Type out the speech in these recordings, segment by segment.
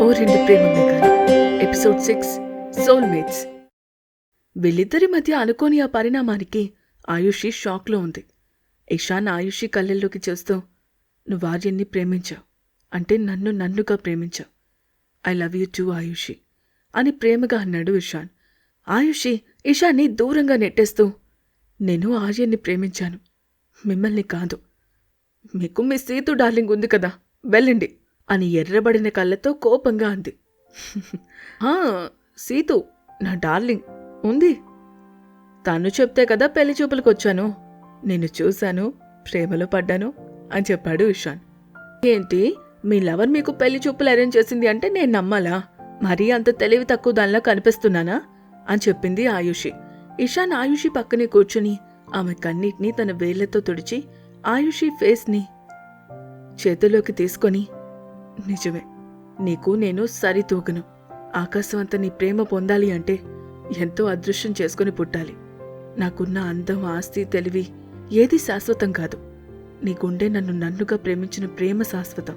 ఓ రెండు ప్రేమ మేఘాలు episode six soulmates. వీళ్ళిద్దరి మధ్య అనుకోని ఆ పరిణామానికి ఆయుషి షాక్లో ఉంది. ఇషాన్ ఆయుషి కళ్ళల్లోకి చూస్తూ నువ్వు ఆర్యన్ని ప్రేమించావు. అంటే నన్ను నన్నుగా ప్రేమించావు. I love you too Ayushi అని ప్రేమగా అన్నాడు ఇషాన్. ఆయుషి ఇషాన్ని దూరంగా నెట్టేస్తూ నేను ఆర్యన్ని ప్రేమించాను. మిమ్మల్ని కాదు. మీకు మీ సీతు డార్లింగ్ ఉంది కదా. వెళ్ళండి. అని ఎర్రబడిన కళ్ళతో కోపంగా అంది. సీతు నా డార్లింగ్ ఉంది. తను చెప్తే కదా పెళ్ళి చూపులకు వచ్చాను నిన్ను చూశాను ప్రేమలో పడ్డాను అని చెప్పాడు ఇషాన్. ఏంటి? మీ లవర్ మీకు పెళ్ళి చూపులు అరేంజ్ చేసింది అంటే నేను నమ్మాలా? మరీ అంత తెలివి తక్కువ దానిలా కనిపిస్తున్నానా? అని చెప్పింది ఆయుషి. ఇషాన్ ఆయుషి పక్కనే కూర్చుని ఆమె కన్నీటిని తన వేళ్ళతో తుడిచి ఆయుషి ఫేస్ని చేతిలోకి తీసుకొని నిజమే. నీకు నేను సరితూగను ఆకాశం అంత నీ ప్రేమ పొందాలి అంటే ఎంతో అదృష్టం చేసుకుని పుట్టాలి. నాకున్న అందం ఆస్తి తెలివి ఏది శాశ్వతం కాదు. నీ గుండె నన్ను నన్నుగా ప్రేమించిన ప్రేమ శాశ్వతం.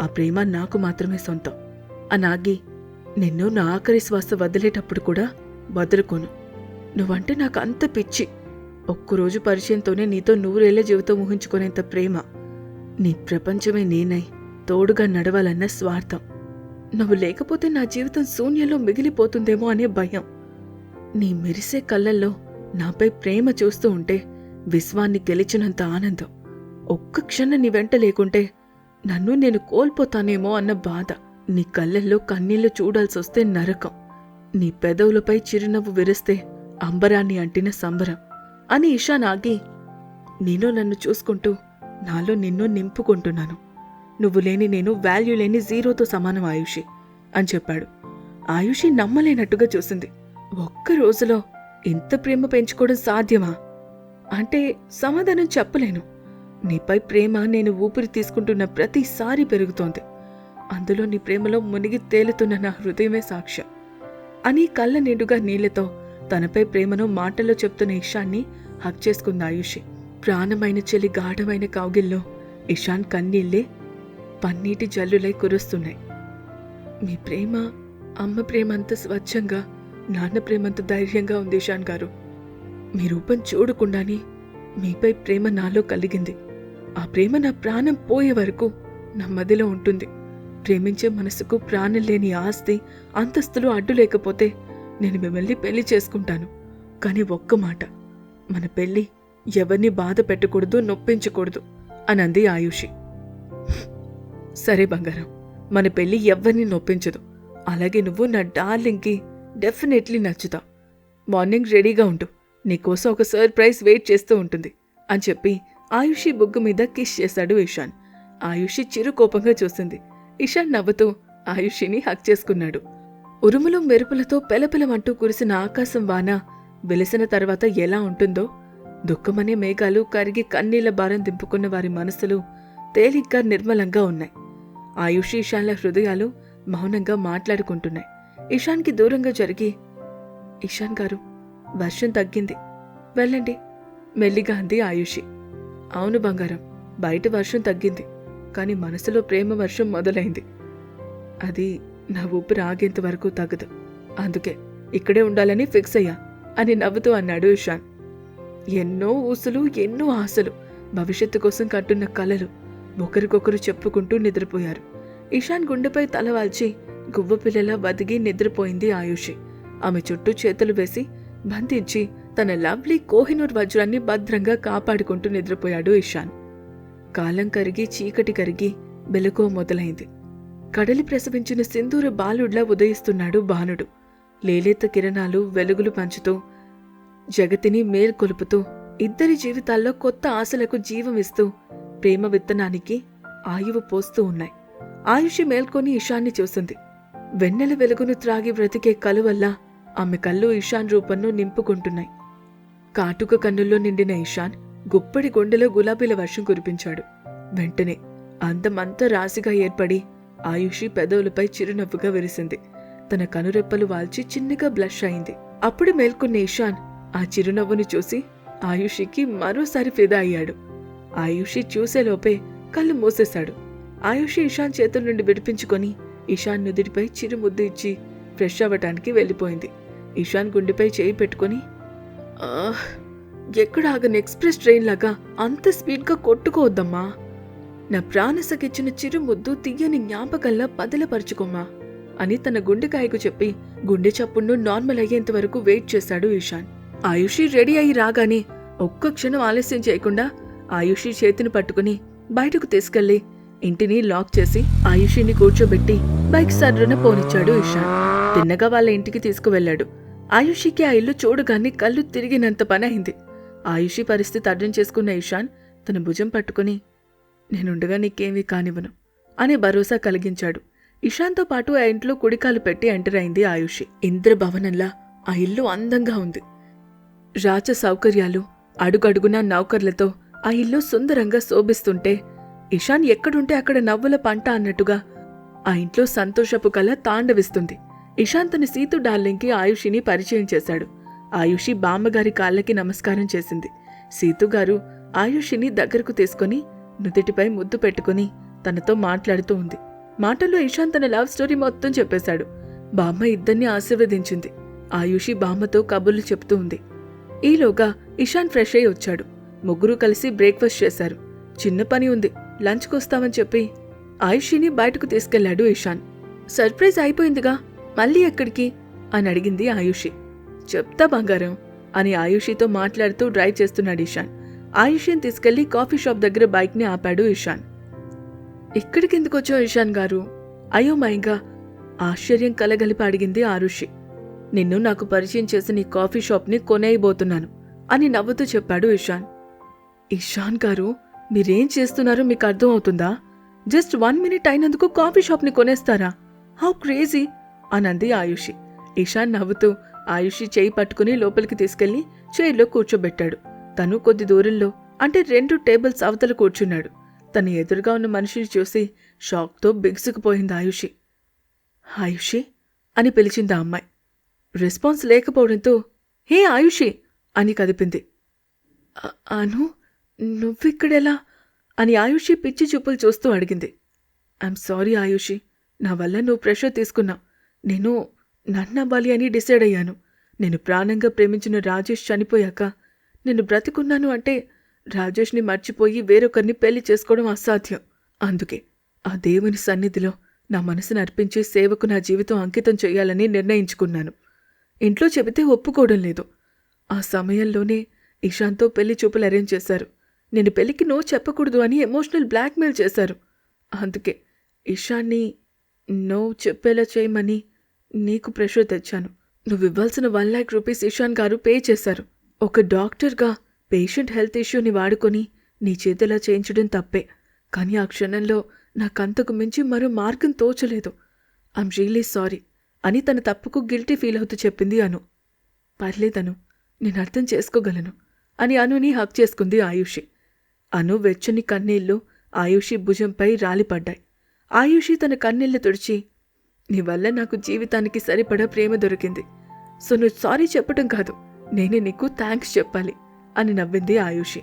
ఆ ప్రేమ నాకు మాత్రమే సొంతం. అనాగి నిన్ను నా ఆఖరి శ్వాస వదిలేటప్పుడు కూడా వదులుకోను. నువ్వంటే నాకు అంత పిచ్చి. ఒక్కరోజు పరిచయంతోనే నీతో నూరేళ్ళ జీవితం ఊహించుకునేంత ప్రేమ. నీ ప్రపంచమే నేనై తోడుగా నడవాలన్న స్వార్థం. నువ్వు లేకపోతే నా జీవితం శూన్యంలో మిగిలిపోతుందేమో అనే భయం. నీ మెరిసే కళ్ళల్లో నాపై ప్రేమ చూస్తూ ఉంటే విశ్వాన్ని గెలిచినంత ఆనందం. ఒక్క క్షణం నీ వెంట లేకుంటే నన్ను నేను కోల్పోతానేమో అన్న బాధ. నీ కళ్ళల్లో కన్నీళ్ళు చూడాల్సొస్తే నరకం. నీ పెదవులపై చిరునవ్వు విరిస్తే అంబరాన్ని అంటిన సంబరం. అని ఇషాన్ ఆగి నీలో నన్ను చూసుకుంటూ నాలో నిన్ను నింపుకుంటున్నాను. నువ్వు లేని నేను వాల్యూ లేని జీరోతో సమానం ఆయుషి అని చెప్పాడు. ఆయుషి నమ్మలేనట్టుగా చూసింది. ఒక్క రోజులో ఇంత ప్రేమ పెంచుకోవడం సాధ్యమా? అంటే సమాధానం చెప్పలేను. నీపై ప్రేమ నేను ఊపిరి తీసుకుంటున్న ప్రతిసారి పెరుగుతోంది. అందులో నీ ప్రేమలో మునిగి తేలుతున్న నా హృదయమే సాక్ష్యం అని కళ్ళ నిండుగా నీళ్ళతో తనపై ప్రేమను మాటల్లో చెప్తున్న ఇషాన్ని హక్ చేసుకుంది ఆయుషి. ప్రాణమైన చెలి గాఢమైన కావుగిల్లో ఇషాన్ కన్నీళ్ళే పన్నీటి జల్లులై కురుస్తున్నాయి. మీ ప్రేమ అమ్మ ప్రేమ అంత స్వచ్ఛంగా నాన్న ప్రేమంత ధైర్యంగా ఉంది ఇషాన్ గారు. మీ రూపం చూడకుండానే మీపై ప్రేమ నాలో కలిగింది. ఆ ప్రేమ నా ప్రాణం పోయే వరకు నా మదిలో ఉంటుంది. ప్రేమించే మనసుకు ప్రాణం లేని ఆస్తి అంతస్తులు అడ్డు లేకపోతే నేను మిమ్మల్ని పెళ్ళి చేసుకుంటాను. కానీ ఒక్క మాట మన పెళ్ళి ఎవరిని బాధ పెట్టకూడదు నొప్పించకూడదు అనంది ఆయుషి. సరే బంగారం మన పెళ్ళి ఎవ్వరిని నొప్పించదు. అలాగే నువ్వు నా డార్లింగ్కి డెఫినెట్లీ నచ్చుతావు మార్నింగ్ రెడీగా ఉండు. నీకోసం ఒక సర్ప్రైజ్ వెయిట్ చేస్తూ ఉంటుంది అని చెప్పి ఆయుషి బొగ్గు మీద కిష్ చేశాడు ఇషాన్. ఆయుషి చిరు కోపంగా చూసింది. ఇషాన్ నవ్వుతూ ఆయుషిని హక్ చేసుకున్నాడు. ఉరుములు మెరుపులతో పెలపెలమంటూ కురిసిన ఆకాశం వాన వెలిసిన తర్వాత ఎలా ఉంటుందో దుఃఖమనే మేఘాలు కరిగి కన్నీళ్ళ భారం దింపుకున్న వారి మనసులు తేలిగ్గా నిర్మలంగా ఉన్నాయి. ఆయుషి ఇషాన్ల హృదయాలు మౌనంగా మాట్లాడుకుంటున్నాయి. ఇషాన్కి దూరంగా జరిగి ఇషాన్ గారు వర్షం తగ్గింది. వెళ్ళండి మెల్లిగా అంది ఆయుషి. అవును బంగారం బయట వర్షం తగ్గింది కానీ మనసులో ప్రేమ వర్షం మొదలైంది. అది నా ఊపిరి ఆగేంత వరకు తగ్గదు. అందుకే ఇక్కడే ఉండాలని ఫిక్స్ అయ్యా అని నవ్వుతూ అన్నాడు ఇషాన్ ఎన్నో ఊసులు ఎన్నో ఆశలు భవిష్యత్తు కోసం కట్టున్న కలలు ఒకరికొకరు చెప్పుకుంటూ నిద్రపోయారు. ఇషాన్ గుండెపై తల వాల్చి గువ్వ పిల్లలా బతికి నిద్రపోయింది ఆయుషి. ఆమె చుట్టూ చేతులు వేసి బంధించి తన లవ్లీ కోహినూర్ వజ్రాన్ని భద్రంగా కాపాడుకుంటూ నిద్రపోయాడు ఇషాన్. కాలం కరిగి చీకటి కరిగి బెలుకో మొదలైంది. కడలి ప్రసవించిన సింధూర బాలుడ్లా ఉదయిస్తున్నాడు బాణుడు లేలేత కిరణాలు వెలుగులు పంచుతూ జగతిని మేల్కొలుపుతూ ఇద్దరి జీవితాల్లో కొత్త ఆశలకు జీవం ఇస్తూ ప్రేమ విత్తనానికి ఆయువు పోస్తూ ఉన్నాయి. ఆయుషి మేల్కొని ఇషాన్ని చూసింది. వెన్నెల వెలుగును త్రాగి బ్రతికే కలువల్ల ఆమె కళ్ళు ఇషాన్ రూపంను నింపుకుంటున్నాయి. కాటుక కన్నుల్లో నిండిన ఇషాన్ గుప్పడి గుండెలో గులాబీల వర్షం కురిపించాడు. వెంటనే అందమంతా రాశిగా ఏర్పడి ఆయుషి పెదవులపై చిరునవ్వుగా విరిసింది. తన కనురెప్పలు వాల్చి చిన్నగా బ్లష్ అయింది. అప్పుడు మేల్కొన్న ఇషాన్ ఆ చిరునవ్వును చూసి ఆయుషికి మరోసారి ఫిదా అయ్యాడు. ఆయుషి చూసేలోపే కళ్ళు మూసేశాడు. ఆయుషి ఇషాన్ చేతుల నుండి విడిపించుకొని ఇషాన్ నుదిటిపై చిరు ముద్దు ఇచ్చి ఫ్రెష్ అవ్వటానికి వెళ్ళిపోయింది. ఇషాన్ గుండెపై చేయి పెట్టుకుని "ఆహ్, ఎక్కడ ఆగని ఎక్స్ప్రెస్ ట్రైన్ లాగా అంత స్పీడ్గా కొట్టుకోవద్దమ్మా. నా ప్రాణసకిచ్చిన చిరు ముద్దు తీయని జ్ఞాపకల్లా పదలపరుచుకోమా అని తన గుండెకాయకు చెప్పి గుండె చప్పుడును నార్మల్ అయ్యేంత వరకు వెయిట్ చేశాడు ఇషాన్. ఆయుషి రెడీ అయి రాగానే ఒక్క క్షణం ఆలస్యం చేయకుండా ఆయుషి చేతిని పట్టుకుని బయటకు తీసుకెళ్ళి ఇంటిని లాక్ చేసి ఆయుషిని కూర్చోబెట్టి బైక్ సర్రున పోనిచ్చాడు ఇషాన్. తిన్నగా వాళ్ళ ఇంటికి తీసుకువెళ్ళాడు. ఆయుషికి ఆ ఇల్లు చూడగానే కళ్ళు తిరిగినంత పని అయింది ఆయుషి పరిస్థితి అర్థం చేసుకున్న ఇషాన్ తన భుజం పట్టుకుని నేనుండగా నీకేమీ కానివ్వను అనే భరోసా కలిగించాడు. ఇషాన్తో పాటు ఆ ఇంట్లో కుడికాలు పెట్టి ఎంటర్ అయింది ఆయుషి. ఇంద్రభవనంలా ఆ ఇల్లు అందంగా ఉంది. రాజ సౌకర్యాలు అడుగడుగునా నౌకర్లతో ఆ ఇల్లు సుందరంగా శోభిస్తుంటే ఇషాన్ ఎక్కడుంటే అక్కడ నవ్వుల పంట అన్నట్టుగా ఆ ఇంట్లో సంతోషపు కళ తాండవిస్తుంది. ఇషాన్ తన సీతు డార్లింగ్కి ఆయుషిని పరిచయం చేశాడు. ఆయుషి బామ్మగారి కాళ్ళకి నమస్కారం చేసింది. సీతుగారు ఆయుషిని దగ్గరకు తీసుకుని నుదుటిపై ముద్దు పెట్టుకుని తనతో మాట్లాడుతూ ఉంది. మాటల్లో ఇషాన్ తన లవ్ స్టోరీ మొత్తం చెప్పేశాడు. బామ్మ ఇద్దరిని ఆశీర్వదించింది. ఆయుషి బామ్మతో కబుర్లు చెప్తూ ఉంది. ఈలోగా ఇషాన్ ఫ్రెష్ అయి వచ్చాడు. ముగ్గురు కలిసి బ్రేక్ఫాస్ట్ చేశారు. చిన్న పని ఉంది. లంచ్కి వస్తామని చెప్పి ఆయుషిని బయటకు తీసుకెళ్ళాడు ఇషాన్. సర్ప్రైజ్ అయిపోయిందిగా. మళ్ళీ ఎక్కడికి? అని అడిగింది ఆయుషి. చెప్తా బంగారం అని ఆయుషితో మాట్లాడుతూ డ్రైవ్ చేస్తున్నాడు ఇషాన్. ఆయుషిని తీసుకెళ్ళి కాఫీ షాప్ దగ్గర బైక్ని ఆపాడు ఇషాన్. ఇక్కడికి ఎందుకు వచ్చావు ఇషాన్ గారు? అయోమయంగా ఆశ్చర్యం కలగలిపి అడిగింది ఆరుషి. నిన్ను నాకు పరిచయం చేసిన ఈ కాఫీ షాప్ని కొనేయబోతున్నాను అని నవ్వుతూ చెప్పాడు ఇషాన్. ఇషాన్ గారు మీరేం చేస్తున్నారో మీకు అర్థం అవుతుందా జస్ట్ వన్ మినిట్ అయినందుకు కాఫీ షాప్ని కొనేస్తారా? How crazy! అనంది ఆయుషి. ఇషాన్ నవ్వుతూ ఆయుషి చేయి పట్టుకుని లోపలికి తీసుకెళ్ళి చైర్లో కూర్చోబెట్టాడు. తను కొద్ది దూరంలో అంటే రెండు టేబుల్స్ అవతల కూర్చున్నాడు. తన ఎదురుగా ఉన్న మనిషిని చూసి షాక్తో బిగుసుకుపోయింది ఆయుషి. ఆయుషి? అని పిలిచింది ఆ అమ్మాయి. రెస్పాన్స్ లేకపోవడంతో హే ఆయుషి! అని కదిపింది. అను నువ్విక్కడెలా? అని ఆయుషి పిచ్చి చూపులు చూస్తూ అడిగింది. I'm sorry Ayushi. నా వల్ల నువ్వు ప్రెషర్ తీసుకున్నావు నేను నన్నవ్వాలి అని డిసైడ్ అయ్యాను. నేను ప్రాణంగా ప్రేమించిన రాజేష్ చనిపోయాక నేను బ్రతికున్నాను అంటే రాజేష్ని మర్చిపోయి వేరొకరిని పెళ్ళి చేసుకోవడం అసాధ్యం. అందుకే ఆ దేవుని సన్నిధిలో నా మనసును అర్పించి సేవకు నా జీవితం అంకితం చేయాలని నిర్ణయించుకున్నాను. ఇంట్లో చెబితే ఒప్పుకోవడం లేదు. ఆ సమయంలోనే ఇషాంతో పెళ్ళి చూపులు అరేంజ్ చేశారు. నేను పెళ్ళికి నో చెప్పకూడదు అని ఎమోషనల్ బ్లాక్మెయిల్ చేశారు. అందుకే ఇషాన్ని నో చెప్పేలా చేయమని నీకు ప్రెషర్ తెచ్చాను. నువ్వు ఇవ్వాల్సిన వన్ ల్యాక్ రూపీస్ ఇషాన్ గారు పే చేశారు. ఒక డాక్టర్గా పేషెంట్ హెల్త్ ఇష్యూని వాడుకొని నీ చేతిలా చేయించడం తప్పే. కానీ ఆ క్షణంలో నాకంతకు మించి మరో మార్గం తోచలేదు. ఐమ్ రియలీ సారీ అని తన తప్పుకు గిల్టీ ఫీల్ అవుతూ చెప్పింది అను. పర్లేదను నేను అర్థం చేసుకోగలను అని అనుని హక్ చేసుకుంది ఆయుషి. అను వెచ్చని కన్నీళ్ళు ఆయుషి భుజంపై రాలిపడ్డాయి. ఆయుషి తన కన్నీళ్ళు తుడిచి నీ వల్ల నాకు జీవితానికి సరిపడా ప్రేమ దొరికింది. సో నువ్వు సారీ చెప్పడం కాదు నేనే నీకు థ్యాంక్స్ చెప్పాలి అని నవ్వింది ఆయుషి.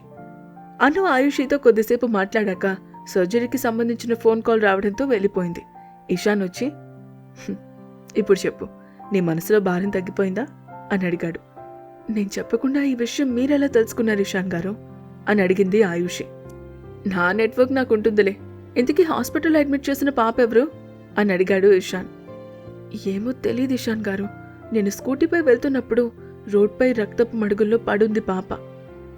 అను ఆయుషితో కొద్దిసేపు మాట్లాడాక సర్జరీకి సంబంధించిన ఫోన్ కాల్ రావడంతో వెళ్ళిపోయింది. ఇషాన్ వచ్చి ఇప్పుడు చెప్పు నీ మనసులో భారం తగ్గిపోయిందా? అని అడిగాడు. నేను చెప్పకుండా ఈ విషయం మీరెలా తెలుసుకున్నారు ఇషాన్ గారు? అని అడిగింది ఆయుషి. నా నెట్వర్క్ నాకు ఉంటుందిలే ఇంతకీ హాస్పిటల్లో అడ్మిట్ చేసిన పాప ఎవరు అని అడిగాడు ఇషాన్. ఏమో తెలియదు ఇషాన్ గారు. నేను స్కూటీపై వెళ్తున్నప్పుడు రోడ్పై రక్తపు మడుగుల్లో పడుంది పాప.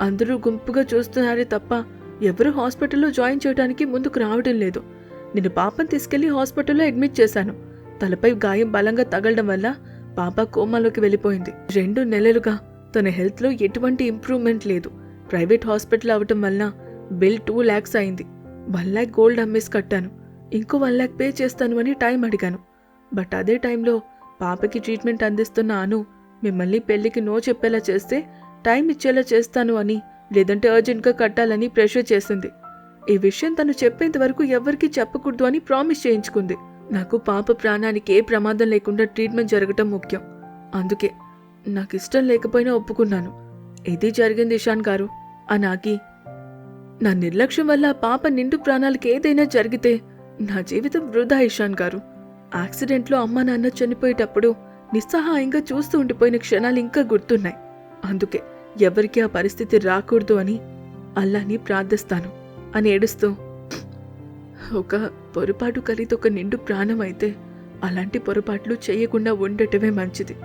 అందరూ గుంపుగా చూస్తున్నారే తప్ప ఎవరు హాస్పిటల్లో జాయిన్ చేయడానికి ముందుకు రావడం లేదు. నేను పాపను తీసుకెళ్ళి హాస్పిటల్లో అడ్మిట్ చేశాను. తలపై గాయం బలంగా తగలడం వల్ల పాప కోమాలోకి వెళ్ళిపోయింది. రెండు నెలలుగా తన హెల్త్లో ఎటువంటి ఇంప్రూవ్మెంట్ లేదు. ప్రైవేట్ హాస్పిటల్ అవటం వలన బిల్ టూ ల్యాక్స్ అయింది. వన్ ల్యాక్ గోల్డ్ అమ్మేసి కట్టాను. ఇంకో వన్ ల్యాక్ పే చేస్తాను అని టైం అడిగాను. బట్ అదే టైంలో పాపకి ట్రీట్మెంట్ అందిస్తున్న అను మిమ్మల్ని పెళ్ళికి నో చెప్పేలా చేస్తే టైం ఇచ్చేలా చేస్తాను అని లేదంటే అర్జెంట్గా కట్టాలని ప్రెషర్ చేసింది. ఈ విషయం తను చెప్పేంత వరకు ఎవ్వరికీ చెప్పకూడదు అని ప్రామిస్ చేయించుకుంది. నాకు పాప ప్రాణానికి ఏ ప్రమాదం లేకుండా ట్రీట్మెంట్ జరగటం ముఖ్యం. అందుకే నాకు ఇష్టం లేకపోయినా ఒప్పుకున్నాను. ఇది జరిగింది ఇషాన్ గారు. అనాగి నా నిర్లక్ష్యం వల్ల ఆ పాప నిండు ప్రాణాలకి ఏదైనా జరిగితే నా జీవితం వృధా ఇషాన్ గారు. యాక్సిడెంట్లో అమ్మా నాన్న చనిపోయేటప్పుడు నిస్సహాయంగా చూస్తూ ఉండిపోయిన క్షణాలు ఇంకా గుర్తున్నాయి. అందుకే ఎవరికీ ఆ పరిస్థితి రాకూడదు అని అల్లాని ప్రార్థిస్తాను అని ఏడుస్తూ ఒక పొరపాటు కలిగి ఒక నిండు ప్రాణం అయితే అలాంటి పొరపాట్లు చేయకుండా ఉండటమే మంచిది.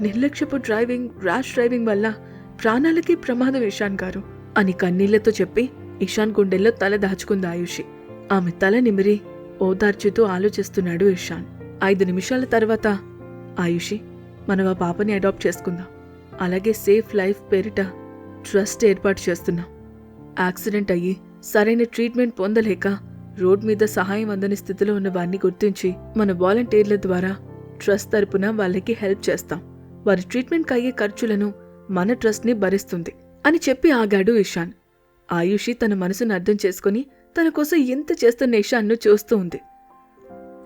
నిర్లక్ష్యపు డ్రైవింగ్ ర్యాష్ డ్రైవింగ్ వల్ల ప్రాణాలకి ప్రమాదం ఇషాన్ గారు అని కన్నీళ్ళతో చెప్పి ఇషాన్ గుండెల్లో తల దాచుకుంది ఆయుషి. ఆమె తల నిమిరి ఓదార్చుతూ ఆలోచిస్తున్నాడు ఇషాన్. ఐదు నిమిషాల తర్వాత ఆయుషి మనం ఆ పాపని అడాప్ట్ చేసుకుందాం. అలాగే సేఫ్ లైఫ్ పేరిట ట్రస్ట్ ఏర్పాటు చేస్తున్నాం. యాక్సిడెంట్ అయ్యి సరైన ట్రీట్మెంట్ పొందలేక రోడ్ మీద సహాయం అందని స్థితిలో ఉన్న వారిని గుర్తించి మన వాలంటీర్ల ద్వారా ట్రస్ట్ తరపున వాళ్ళకి హెల్ప్ చేస్తాం. వారి ట్రీట్మెంట్కి అయ్యే ఖర్చులను మన ట్రస్ట్ని భరిస్తుంది అని చెప్పి ఆగాడు ఇషాన్. ఆయుషి తన మనసును అర్థం చేసుకుని తన కోసం ఎంత చేస్తున్న ఇషాన్ను చూస్తూ ఉంది.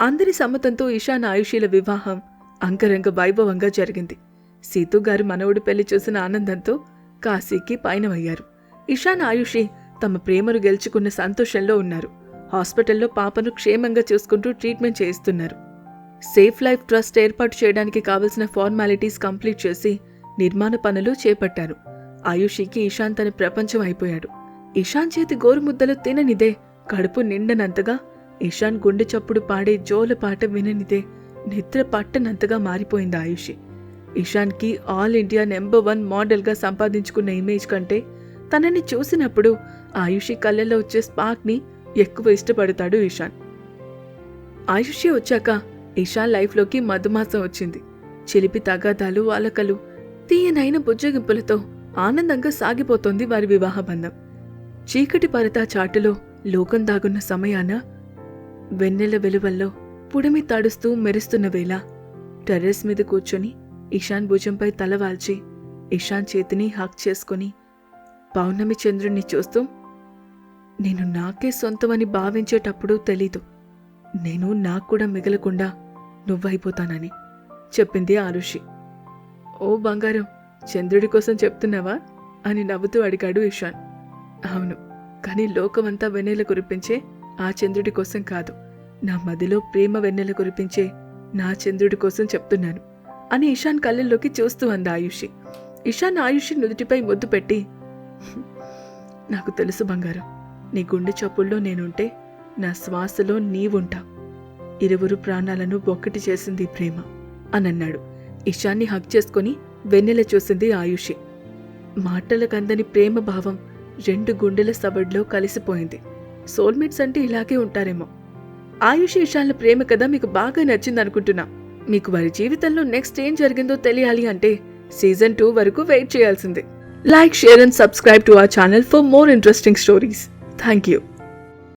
అందరి సమ్మతంతో ఇషాన్ ఆయుషీల వివాహం అంగరంగ వైభవంగా జరిగింది. సీతు గారు మనవడు పెళ్ళి చూసిన ఆనందంతో కాశీకి పయనమయ్యారు. ఇషాన్ ఆయుషి తమ ప్రేమను గెలుచుకున్న సంతోషంలో ఉన్నారు. హాస్పిటల్లో పాపను క్షేమంగా చూసుకుంటూ ట్రీట్మెంట్ చేయిస్తున్నారు. సేఫ్ లైఫ్ ట్రస్ట్ ఏర్పాటు చేయడానికి కావలసిన ఫార్మాలిటీస్ కంప్లీట్ చేసి నిర్మాణ పనులు చేపట్టారు. ఆయుషికి ఇషాన్ తన ప్రపంచం అయిపోయాడు. ఇషాన్ చేతి గోరుముద్దలు తిననిదే కడుపు నిండనంతగా ఇషాన్ గుండె చప్పుడు పాడే జోల పాట విననిదే నిద్ర పట్టనంతగా మారిపోయింది ఆయుషి. ఇషాన్కి ఆల్ ఇండియా నెంబర్ వన్ మోడల్గా సంపాదించుకున్న ఇమేజ్ కంటే తనని చూసినప్పుడు ఆయుషి కళ్ళల్లో వచ్చే స్పార్క్ని ఎక్కువ ఇష్టపడతాడు ఇషాన్. ఆయుషి వచ్చాక ఇషాన్ లైఫ్లోకి మధుమాసం వచ్చింది. చిలిపి తగాదాలు అలకలు తీయనైన బుజ్జగింపులతో ఆనందంగా సాగిపోతోంది వారి వివాహ బంధం. చీకటి పరతా చాటులో లోకం దాగున్న సమయాన వెన్నెల వెలువల్లో పుడమి తడుస్తూ మెరుస్తున్న వేళ టెర్రస్ మీద కూర్చొని ఇషాన్ భుజంపై తలవాల్చి ఇషాన్ చేతిని హక్ చేసుకుని పౌర్ణమి చంద్రుణ్ణి చూస్తూ నేను నాకే సొంతమని భావించేటప్పుడు తెలీదు. నేను నాకు కూడా మిగలకుండా నువ్వైపోతానని చెప్పింది ఆరుషి ఓ బంగారం చంద్రుడి కోసం చెప్తున్నావా? అని నవ్వుతూ అడిగాడు ఇషాన్. అవును కానీ లోకమంతా వెన్నెల కురిపించే ఆ చంద్రుడి కోసం కాదు. నా మదిలో ప్రేమ వెన్నెల కురిపించే నా చంద్రుడి కోసం చెప్తున్నాను అని ఇషాన్ కళ్ళల్లోకి చూస్తూ అంది ఆయుషి. ఇషాన్ ఆయుషి నుదుటిపై ముద్దు పెట్టి నాకు తెలుసు బంగారం నీ గుండె చప్పుల్లో నేనుంటే నా శ్వాసలో నీవుంటా. ఇరువురు ప్రాణాలను బొక్కటి చేసింది ఈ ప్రేమ అనన్నాడు. ఇషాన్ని హక్ చేసుకొని వెన్నెల చూసింది ఆయుషి. మాటలకందని ప్రేమ భావం రెండు గుండెల సబడ్లో కలిసిపోయింది. సోల్మేట్స్ అంటే ఇలాగే ఉంటారేమో. ఆయుషి ఇషాన్ల ప్రేమ కథ మీకు బాగా నచ్చింది అనుకుంటున్నా మీకు వారి జీవితంలో నెక్స్ట్ ఏం జరిగిందో తెలియాలి అంటే సీజన్ టూ వరకు వెయిట్ చేయాల్సిందే. Like share and subscribe to our channel for more interesting stories. Thank you